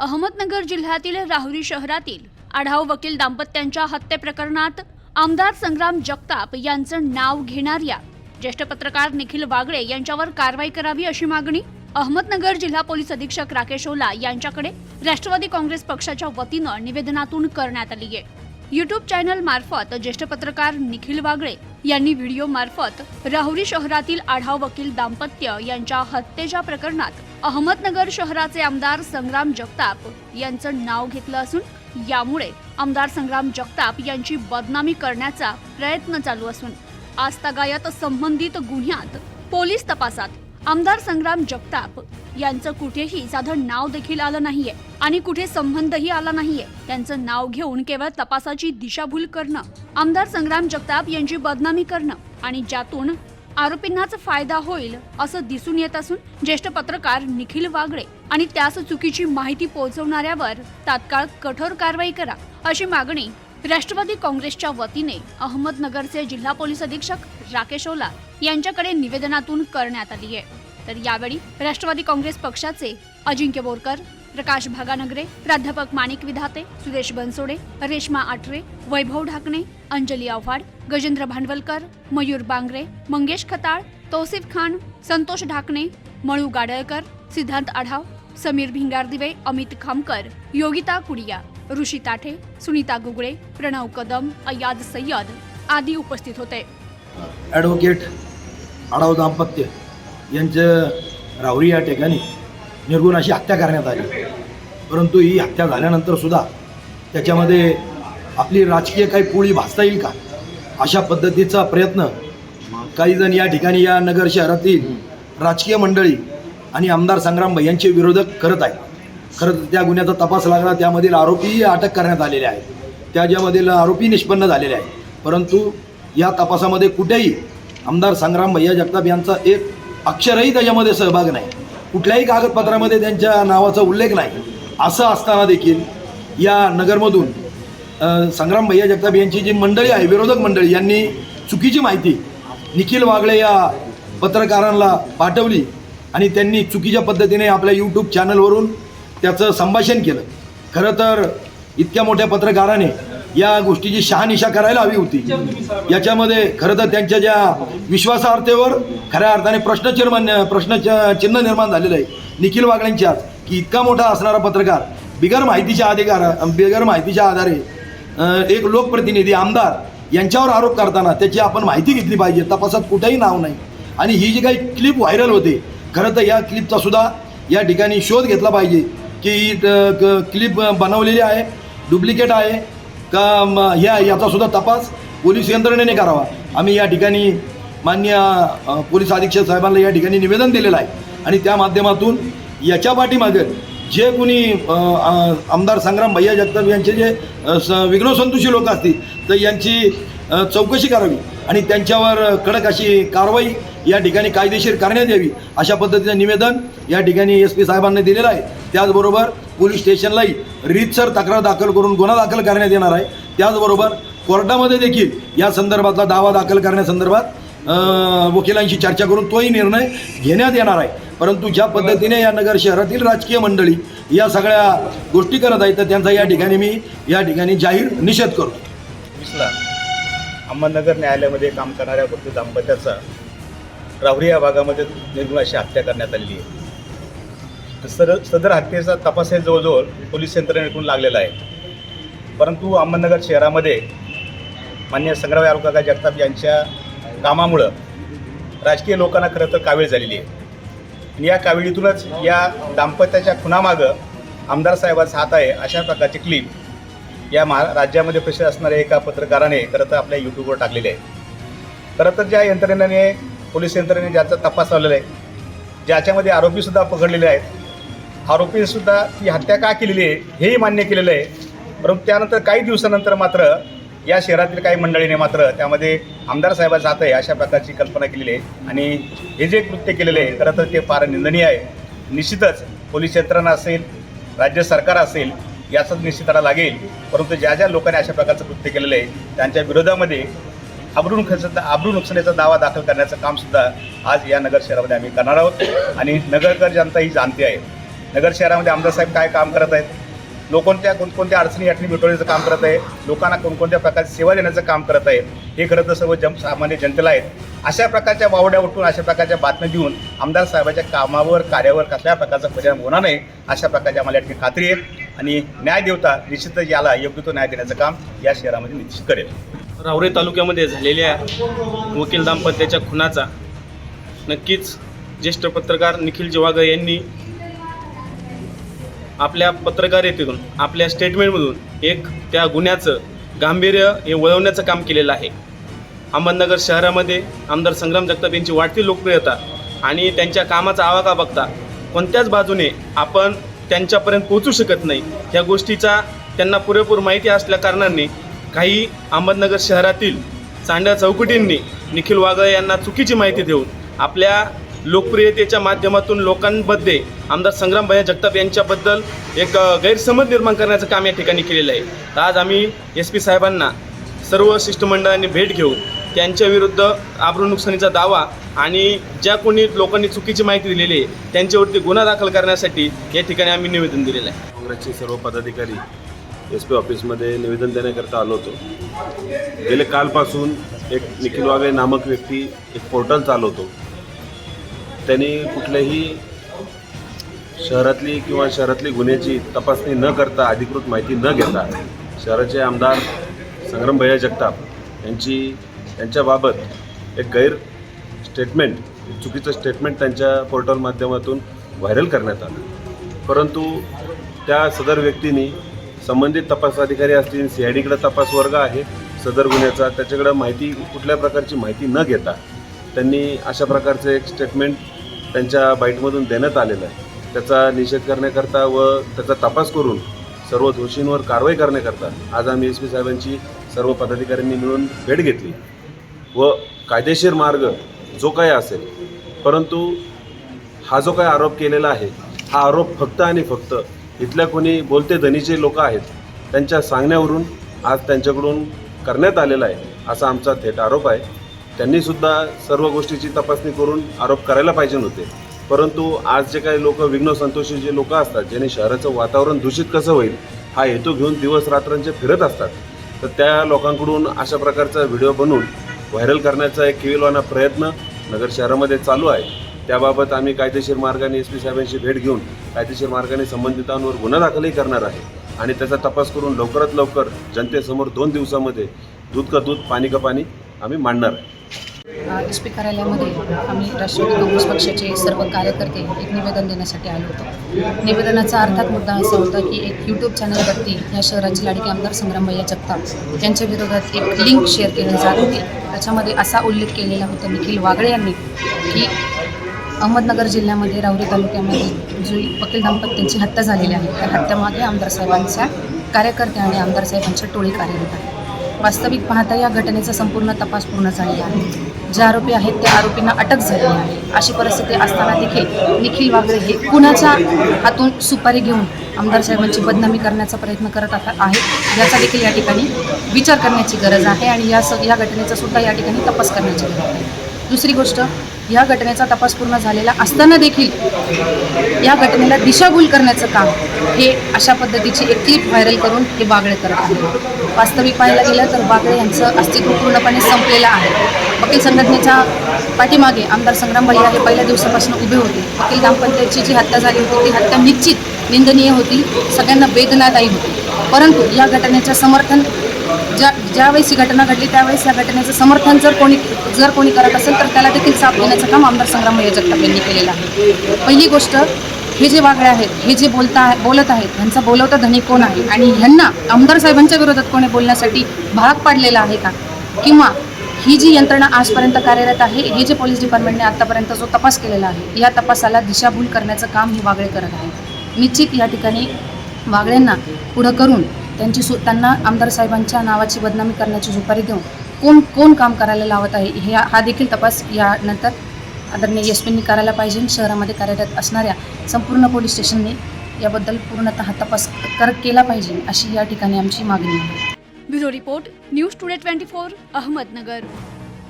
अहमदनगर जिल्ह्यातील राहुरी शहरातील आढाव वकील दाम्पत्यांच्या हत्ये प्रकरणात आमदार संग्राम जगताप यांचं नाव घेणाऱ्या ज्येष्ठ पत्रकार निखिल वागळे यांच्यावर कारवाई करावी अशी मागणी अहमदनगर जिल्हा पोलीस अधीक्षक राकेश ओला यांच्याकडे राष्ट्रवादी काँग्रेस पक्षाच्या वतीनं निवेदनातून करण्यात आली आहे. युट्यूब चॅनल मार्फत ज्येष्ठ पत्रकार निखिल वागळे यांनी व्हिडिओ मार्फत राहुरी शहरातील आढाव वकील दाम्पत्य यांच्या हत्येच्या प्रकरणात अहमदनगर शहराचे आमदार संग्राम जगताप यांचं नाव घेतलं असून यामुळे आमदार संग्राम जगताप यांची बदनामी करण्याचा प्रयत्न चालू असून आजतागायत संबंधित गुन्ह्यात पोलीस तपासात आमदार संग्राम जगताप यांचं कुठेही साधं नाव देखील आलं नाहीये आणि कुठे संबंधही आला नाहीये. त्यांचं नाव घेऊन केवळ तपासाची दिशाभूल करणं आमदार संग्राम जगताप यांची बदनामी करणं आणि ज्यातून आरोपींनाच फायदा होईल असं दिसून येत असून ज्येष्ठ पत्रकार निखिल वागळे आणि त्यास चुकीची माहिती पोहोचवणाऱ्यावर तात्काळ कठोर कारवाई करा अशी मागणी राष्ट्रवादी काँग्रेसच्या वतीने अहमदनगरचे जिल्हा पोलीस अधीक्षक राकेश ओला यांच्याकडे निवेदनातून करण्यात आली आहे. तर यावेळी राष्ट्रवादी काँग्रेस पक्षाचे अजिंक्य बोरकर प्रकाश भागानगरे प्राध्यापक माणिक विधाते सुरेश बनसोडे रेश्मा आठरे वैभव ढाकणे अंजली आव्हाड गजेंद्र भांडवलकर मयूर बांगरे मंगेश खताळ तौसिफ खान संतोष ढाकणे मळू गाडळकर सिद्धांत आढाव समीर भिंगारदिवे अमित खामकर योगिता कुडिया ऋषी ताठे सुनीता गुगळे प्रणव कदम अयाद सय्यद आदी उपस्थित होते. ॲडव्होकेट आढाव दाम्पत्य यांचं राहुरी या ठिकाणी निर्गुण अशी हत्या करण्यात आली. परंतु ही हत्या झाल्यानंतर सुद्धा त्याच्यामध्ये आपली राजकीय काही पोळी भासता येईल का? अशा पद्धतीचा प्रयत्न काही जण या ठिकाणी या नगर शहरातील राजकीय मंडळी आणि आमदार संग्राम भाई यांचे विरोधक करत आहेत. खरं त्या गुन्ह्याचा तपास लागला त्यामधील आरोपीही अटक करण्यात आलेले आहेत. त्याच्यामधील आरोपी निष्पन्न झालेले आहेत. परंतु या तपासामध्ये कुठेही आमदार संग्राम भैया जगताप यांचा एक अक्षरही त्याच्यामध्ये सहभाग नाही. कुठल्याही कागदपत्रामध्ये त्यांच्या नावाचा उल्लेख नाही. असं असताना देखील या नगरमधून संग्राम भैया जगताप यांची जी मंडळी आहे विरोधक मंडळी यांनी चुकीची माहिती निखिल वागळे या पत्रकारांना पाठवली आणि त्यांनी चुकीच्या पद्धतीने आपल्या यूट्यूब चॅनलवरून त्याचं संभाषण केलं. खरं तर इतक्या मोठ्या पत्रकाराने या गोष्टीची शहानिशा करायला हवी होती. याच्यामध्ये खरं तर त्यांच्या ज्या विश्वासार्हतेवर खऱ्या अर्थाने प्रश्नचिन्ह प्रश्न चिन्ह निर्माण झालेलं आहे. निखिल वागळ्यांच्या की इतका मोठा असणारा पत्रकार बिगर माहितीच्या अधिकार बिगर माहितीच्या आधारे एक लोकप्रतिनिधी आमदार यांच्यावर आरोप करताना त्याची आपण माहिती घेतली पाहिजे. तपासात कुठंही नाव नाही. आणि ही जी काही क्लिप व्हायरल होते खरं तर या क्लिपचा सुद्धा या ठिकाणी शोध घेतला पाहिजे की ही क्लिप बनवलेली आहे डुप्लिकेट आहे का म, या याचा सुद्धा तपास पोलीस यंत्रणेने करावा. आम्ही या ठिकाणी मान्य पोलीस अधीक्षक साहेबांना या ठिकाणी निवेदन दिलेलं आहे. आणि त्या माध्यमातून याच्या पाठीमागे जे कोणी आमदार संग्राम भैया जगताप यांचे जे अ, स लोक असतील तर यांची चौकशी करावी आणि त्यांच्यावर कडक अशी कारवाई या ठिकाणी कायदेशीर करण्यात यावी अशा पद्धतीचं निवेदन या ठिकाणी एस पी साहेबांनी दिलेलं आहे. त्याचबरोबर पोलीस स्टेशनलाही रीतसर तक्रार दाखल करून गुन्हा दाखल करण्यात येणार आहे. त्याचबरोबर कोर्टामध्ये देखील या संदर्भातला दावा दाखल करण्यासंदर्भात वकिलांशी चर्चा करून तोही निर्णय घेण्यात येणार आहे. परंतु ज्या पद्धतीने या नगर शहरातील राजकीय मंडळी या सगळ्या गोष्टी करत आहेत तर त्यांचा या ठिकाणी मी या ठिकाणी जाहीर निषेध करतो. अहमदनगर न्यायालयामध्ये काम करणाऱ्या गोष्टी दाम्पत्याचा रावरी या भागामध्ये निर्गुण अशी हत्या करण्यात आलेली आहे. सर सदर हत्येचा तपास हे जवळजवळ पोलीस यंत्रणेकडून लागलेला आहे. परंतु अहमदनगर शहरामध्ये मान्य संग्राम काका जगताप यांच्या कामामुळं राजकीय लोकांना खरं तर कावीळ झालेली आहे. आणि या काविळीतूनच या दाम्पत्याच्या खुनामागं आमदार साहेबाचा हात आहे अशा प्रकारची क्लिप या महा राज्यामध्ये प्रसिद्ध असणाऱ्या एका पत्रकाराने खरं तर आपल्या यूट्यूबवर टाकलेले आहे. खरं तर ज्या यंत्रणेने पोलीस यंत्रणेने ज्याचा तपास लावलेला आहे ज्याच्यामध्ये आरोपीसुद्धा पकडलेले आहेत आरोपीसुद्धा ही हत्या का केलेली आहे हेही मान्य केलेलं आहे. परंतु त्यानंतर काही दिवसानंतर मात्र या शहरातील काही मंडळीने मात्र त्यामध्ये आमदार साहेबाचा हात आहे अशा प्रकारची कल्पना केलेली आहे. आणि हे जे कृत्य केलेलं आहे खरं तर ते फार निंदनीय आहे. निश्चितच पोलीस यंत्रणा असेल राज्य सरकार असेल याचाच निश्चिताला लागेल. परंतु ज्या ज्या लोकांनी अशा प्रकारचं कृत्य केलेलं आहे त्यांच्या विरोधामध्ये आबरू नुकसानीचा आबरू नुकसानीचा दावा दाखल करण्याचं कामसुद्धा आज या नगर शहरामध्ये आम्ही करणार आहोत. आणि नगरकर जनता ही जाणते आहे. नगर शहरामध्ये आमदार साहेब काय काम करत आहेत? लोकांच्या कोणकोणत्या अडचणी या मिटवण्याचं काम करत आहे? लोकांना कोणकोणत्या प्रकारची सेवा देण्याचं काम करत आहे? हे खरं तर सर्व जन सामान्य जनतेला आहेत. अशा प्रकारच्या वावड्या उठून अशा प्रकारच्या बातम्या देऊन आमदार साहेबाच्या कामावर कार्यावर कसल्या प्रकारचा परिणाम होणार नाही अशा प्रकारची आम्हाला या खात्री आहे. आणि न्याय देवता निश्चितच याला योग्य तो न्याय देण्याचं काम या शहरामध्ये निश्चित करेल. रावरे तालुक्यामध्ये झालेल्या वकील दाम्पत्याच्या खुनाचा नक्कीच ज्येष्ठ पत्रकार निखिल जवागर यांनी आपल्या पत्रकारितेतून आपल्या स्टेटमेंटमधून एक त्या गुन्ह्याचं गांभीर्य हे वळवण्याचं काम केलेलं आहे. अहमदनगर शहरामध्ये आमदार संग्राम जगताप यांची वाढती लोकप्रियता आणि त्यांच्या कामाचा आवाका बघता कोणत्याच बाजूने आपण त्यांच्यापर्यंत पोहोचू शकत नाही ह्या गोष्टीचा त्यांना पुरेपूर माहिती असल्या कारणाने काही अहमदनगर शहरातील चांड्या चौकटींनी निखिल वागळे यांना चुकीची माहिती देऊन आपल्या लोकप्रियतेच्या माध्यमातून लोकांमध्ये आमदार संग्रामभाई जगताप यांच्याबद्दल एक गैरसमज निर्माण करण्याचं काम या ठिकाणी केलेलं आहे. तर आज आम्ही एस पी साहेबांना सर्व शिष्टमंडळांनी भेट घेऊन त्यांच्या विरुद्ध नुकसानीचा दावा आणि ज्या कोणी लोकांनी चुकीची माहिती दिलेली आहे त्यांच्यावरती गुन्हा दाखल करण्यासाठी या ठिकाणी आम्ही निवेदन दिलेलं आहे. काँग्रेसचे सर्व पदाधिकारी एस पी ऑफिसमध्ये निवेदन देण्याकरता आलो होतो. गेले कालपासून एक निखिल वागळे नामक व्यक्ती एक पोर्टल चालवतो. त्यांनी कुठल्याही शहरातली किंवा शहरातली गुन्ह्याची तपासणी न करता अधिकृत माहिती न घेता शहराचे आमदार संग्रामभैया जगताप यांची यांच्याबाबत एक गैर स्टेटमेंट चुकीचं स्टेटमेंट त्यांच्या पोर्टल माध्यमातून व्हायरल करण्यात आलं. परंतु त्या सदर व्यक्तींनी संबंधित तपास अधिकारी असतील सी आय डीकडे तपास वर्ग आहे सदर गुन्ह्याचा त्याच्याकडं माहिती कुठल्या प्रकारची माहिती न घेता त्यांनी अशा प्रकारचं एक स्टेटमेंट त्यांच्या बाईटमधून देण्यात आलेलं आहे. त्याचा निषेध करण्याकरता व त्याचा तपास करून सर्व दोषींवर कारवाई करण्याकरता आज आम्ही एस पी साहेबांची सर्व पदाधिकाऱ्यांनी मिळून भेट घेतली. व कायदेशीर मार्ग जो काही असेल परंतु हा जो काही आरोप केलेला आहे हा आरोप फक्त आणि फक्त इथल्या कोणी बोलते धनीचे लोक आहेत त्यांच्या सांगण्यावरून आज त्यांच्याकडून करण्यात आलेला आहे असा आमचा थेट आरोप आहे. त्यांनीसुद्धा सर्व गोष्टीची तपासणी करून आरोप करायला पाहिजे नव्हते परंतु आज जे काही लोक विघ्न संतोषी जे लोक असतात ज्यांनी शहराचं वातावरण दूषित कसं होईल हा हेतू घेऊन दिवस रात्रांचे फिरत असतात. तर त्या लोकांकडून अशा प्रकारचा व्हिडिओ बनवून व्हायरल करण्याचा एक किविलवाना प्रयत्न नगर शहरामध्ये चालू आहे. त्याबाबत आम्ही कायदेशीर मार्गाने एस पी साहेबांची भेट घेऊन कायदेशीर मार्गाने संबंधितांवर गुन्हा दाखलही करणार आहे. आणि त्याचा तपास करून लवकरात लवकर जनतेसमोर दोन दिवसामध्ये दूध का दूध पाणी का पाणी आम्ही मांडणार आहे. एस पी कार्यालयामध्ये आम्ही राष्ट्रवादी काँग्रेस पक्षाचे सर्व कार्यकर्ते एक निवेदन देण्यासाठी आलो होतो. निवेदनाचा अर्थात मुद्दा असा होता की एक यूट्यूब चॅनलवरती या शहराचे लाडके आमदार संग्रामभैया जगताप यांच्या विरोधात एक लिंक शेअर केली जात होती. त्याच्यामध्ये असा उल्लेख केलेला होता निखिल वागळे यांनी की अहमदनगर जिल्ह्यामध्ये राहुरी तालुक्यामध्ये जी वकील दाम्पत्यांची हत्या झालेली आहे. त्या हत्यामागे आमदार साहेबांच्या कार्यकर्ते आणि आमदार साहेबांच्या टोळी कार्यरत आहे वास्तविक पाहता या घटनेचा संपूर्ण तपास पूर्ण झालेला आहे. जे आरोपी आहेत त्या आरोपींना अटक झाली आहे. अशी परिस्थिती असताना देखील निखिल वागळे हे कुणाच्या हातून सुपारी घेऊन आमदार साहेबांची बदनामी करण्याचा प्रयत्न करत आता आहेत याचा देखील या ठिकाणी विचार करण्याची गरज आहे आणि या स या घटनेचा सुद्धा या ठिकाणी तपास करण्याची गरज आहे. दुसरी गोष्ट या घटनेचा तपास पूर्ण झालेला असताना देखील या घटनेला दिशाभूल करण्याचं काम हे अशा पद्धतीची एक क्लिप व्हायरल करून हे बागळे करत आहे. वास्तविक पाहायला गेलं तर बागळे यांचं अस्तित्व पूर्णपणे संपलेलं आहे. वकील संघटनेच्या पाठीमागे आमदार संग्राम भैया हे पहिल्या दिवसापासून उभे होते. वकील ग्रामपंचायतची जी हत्या झाली होती ती हत्या निश्चित निंदनीय होती. सगळ्यांना वेदनादायी होती. परंतु या घटनेचं समर्थन ज्या ज्यावेळेस ही घटना घडली त्यावेळेस या घटनेचं समर्थन जर कोणी जर कोणी करत असेल तर त्याला देखील साथ देण्याचं काम आमदार संग्राम जगताप यांनी केलेलं आहे. पहिली गोष्ट हे जे वागळे आहेत हे जे बोलता बोलत आहेत ह्यांचा बोलवता धनी कोण आहे? आणि ह्यांना आमदार साहेबांच्या विरोधात कोणी बोलण्यासाठी भाग पाडलेला आहे का? किंवा ही जी यंत्रणा आजपर्यंत कार्यरत आहे हे जे पोलीस डिपार्टमेंटने आतापर्यंत जो तपास केलेला आहे या तपासाला दिशाभूल करण्याचं काम ही वागळे करत आहे निश्चित या ठिकाणी वागळ्यांना पुढं करून त्यांची सु त्यांना आमदार साहेबांच्या नावाची बदनामी करण्याची झुपारी देऊन कोण कोण काम करायला लावत आहे हे हा देखील तपास यानंतर आदरणीय एस पींनी करायला पाहिजे. शहरामध्ये कार्यरत असणाऱ्या संपूर्ण पोलीस स्टेशनने याबद्दल पूर्णतः तपास कर केला पाहिजे अशी या ठिकाणी आमची मागणी आहे. Bureau report news today twenty four Ahmednagar.